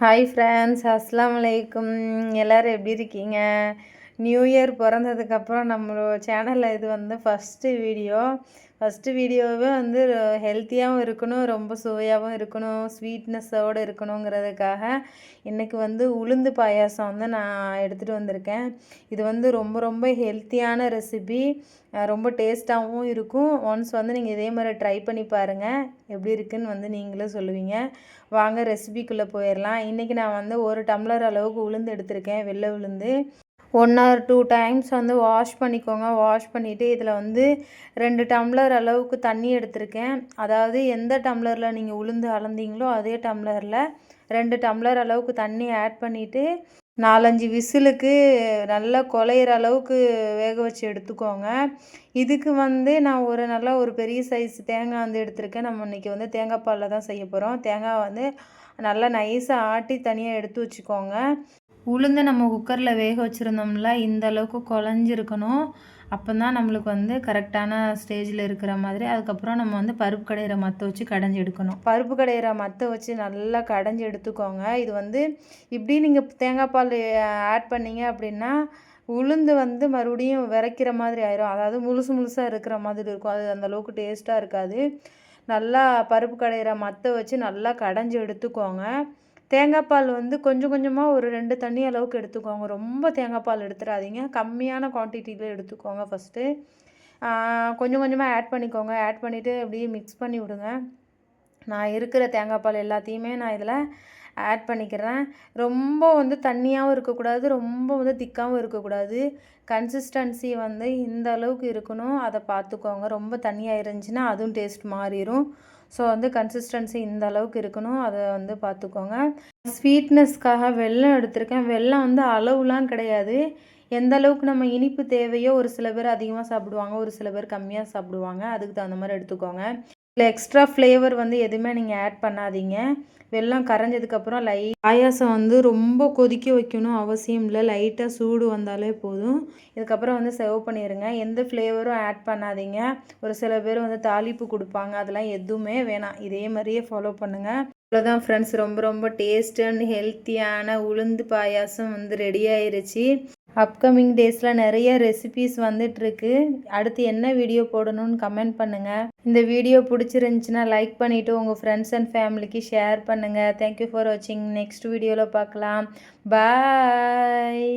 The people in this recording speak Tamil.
ஹாய் ஃப்ரெண்ட்ஸ் அஸ்லாம் வலைக்கும் எல்லோரும் எப்படி இருக்கீங்க? நியூ இயர் பிறந்ததுக்கப்புறம் நம்மளோட சேனலில் இது வந்து ஃபஸ்ட்டு வீடியோ ஃபஸ்ட்டு வீடியோவே வந்து ஹெல்த்தியாகவும் இருக்கணும் ரொம்ப சுவையாகவும் இருக்கணும் ஸ்வீட்னஸோடு இருக்கணுங்கிறதுக்காக இன்றைக்கி வந்து உளுந்து பாயாசம் வந்து நான் எடுத்துகிட்டு வந்திருக்கேன். இது வந்து ரொம்ப ரொம்ப ஹெல்த்தியான ரெசிபி ரொம்ப டேஸ்ட்டாகவும் இருக்கும். ஒன்ஸ் வந்து நீங்கள் இதே மாதிரி ட்ரை பண்ணி பாருங்கள் எப்படி இருக்குதுன்னு வந்து நீங்களும் சொல்லுவீங்க. வாங்க ரெசிபிக்குள்ளே போயிடலாம். இன்றைக்கி நான் வந்து ஒரு டம்ளர் அளவுக்கு உளுந்து எடுத்திருக்கேன் வெள்ளை உளுந்து. ஒன் ஆர் டூ டைம்ஸ் வந்து வாஷ் பண்ணிக்கோங்க. வாஷ் பண்ணிவிட்டு இதில் வந்து ரெண்டு டம்ளர் அளவுக்கு தண்ணி எடுத்திருக்கேன். அதாவது எந்த டம்ளரில் நீங்கள் உளுந்து அளந்தீங்களோ அதே டம்ளரில் ரெண்டு டம்ளர் அளவுக்கு தண்ணி ஆட் பண்ணிவிட்டு நாலஞ்சு விசிலுக்கு நல்லா குலையிற அளவுக்கு வேக வச்சு எடுத்துக்கோங்க. இதுக்கு வந்து நான் ஒரு நல்லா ஒரு பெரிய சைஸ் தேங்காய் வந்து எடுத்திருக்கேன். நம்ம இன்றைக்கி வந்து தேங்காய் பாலில் தான் செய்ய போகிறோம் தேங்காய் வந்து நல்லா நைஸாக ஆட்டி தனியாக எடுத்து வச்சுக்கோங்க. உளுந்து நம்ம குக்கரில் வேக வச்சுருந்தோம்ல இந்த அளவுக்கு குழஞ்சிருக்கணும். அப்போ தான் நம்மளுக்கு வந்து கரெக்டான ஸ்டேஜில் இருக்கிற மாதிரி அதுக்கப்புறம் நம்ம வந்து பருப்பு கடையிற மற்ற வச்சு கடைஞ்சி எடுக்கணும். பருப்பு கடையிற மற்ற வச்சு நல்லா கடைஞ்சி எடுத்துக்கோங்க. இது வந்து இப்படி நீங்கள் தேங்காய் பால் ஆட் பண்ணீங்க அப்படின்னா உளுந்து வந்து மறுபடியும் விரைக்கிற மாதிரி ஆயிரும். அதாவது முழுசு முழுசாக இருக்கிற மாதிரி இருக்கும். அது அந்தளவுக்கு டேஸ்ட்டாக இருக்காது. நல்லா பருப்பு கடையிற மற்ற வச்சு நல்லா கடைஞ்சி எடுத்துக்கோங்க. தேங்காய் பால் வந்து கொஞ்சம் கொஞ்சமாக ஒரு ரெண்டு தண்ணி அளவுக்கு எடுத்துக்கோங்க. ரொம்ப தேங்காய் பால் எடுத்துடாதீங்க கம்மியான குவான்டிட்டியில் எடுத்துக்கோங்க ஃபஸ்ட்டு கொஞ்சம் கொஞ்சமாக ஆட் பண்ணிக்கோங்க. ஆட் பண்ணிவிட்டு அப்படியே மிக்ஸ் பண்ணி விடுங்க. நான் இருக்கிற தேங்காய் பால் எல்லாத்தையுமே நான் இதில் ஆட் பண்ணிக்கிறேன். ரொம்ப வந்து தண்ணியாகவும் இருக்கக்கூடாது. ரொம்ப வந்து திக்காகவும் இருக்கக்கூடாது. கன்சிஸ்டன்சி வந்து இந்த அளவுக்கு இருக்கணும். அதை பார்த்துக்கோங்க ரொம்ப தண்ணியாக இருந்துச்சுன்னா அதுவும் டேஸ்ட் மாறிடும் ஸோ வந்து கன்சிஸ்டன்சி இந்த அளவுக்கு இருக்கணும். அதை வந்து பார்த்துக்கோங்க. ஸ்வீட்னஸ்க்காக வெல்லம் எடுத்திருக்கேன். வெள்ளம் வந்து அளவுலாம் கிடையாது. எந்த அளவுக்கு நம்ம இனிப்பு தேவையோ ஒரு சில பேர் அதிகமாக சாப்பிடுவாங்க ஒரு சில பேர் கம்மியாக சாப்பிடுவாங்க. அதுக்கு தகுந்த மாதிரி எடுத்துக்கோங்க. இல்லை எக்ஸ்ட்ரா ஃப்ளேவர் வந்து எதுவுமே நீங்கள் ஆட் பண்ணாதீங்க. வெள்ளம் கரைஞ்சதுக்கப்புறம் லை பாயாசம் வந்து ரொம்ப கொதிக்க வைக்கணும் அவசியம் இல்லை. லைட்டாக சூடு வந்தாலே போதும். இதுக்கப்புறம் வந்து சர்வ் பண்ணிடுங்க எந்த ஃப்ளேவரும் ஆட் பண்ணாதீங்க. ஒரு சில பேர் வந்து தாளிப்பு கொடுப்பாங்க. அதெல்லாம் எதுவுமே வேணாம். இதே மாதிரியே ஃபாலோ பண்ணுங்கள் இவ்வளோதான் ஃப்ரெண்ட்ஸ் ரொம்ப ரொம்ப டேஸ்ட் அண்ட் ஹெல்த்தியான உளுந்து பாயாசம் வந்து ரெடி ஆயிருச்சு. அப்கமிங் டேஸில் நிறைய ரெசிபீஸ் வந்துட்டுருக்கு. அடுத்து என்ன வீடியோ போடணும்னு கமெண்ட் பண்ணுங்கள் இந்த வீடியோ பிடிச்சிருந்துச்சின்னா லைக் பண்ணிவிட்டு உங்கள் ஃப்ரெண்ட்ஸ் அண்ட் ஃபேமிலிக்கு ஷேர் பண்ணுங்கள் தேங்க்யூ ஃபார் வாட்சிங் நெக்ஸ்ட் வீடியோவில் பார்க்கலாம். பாய்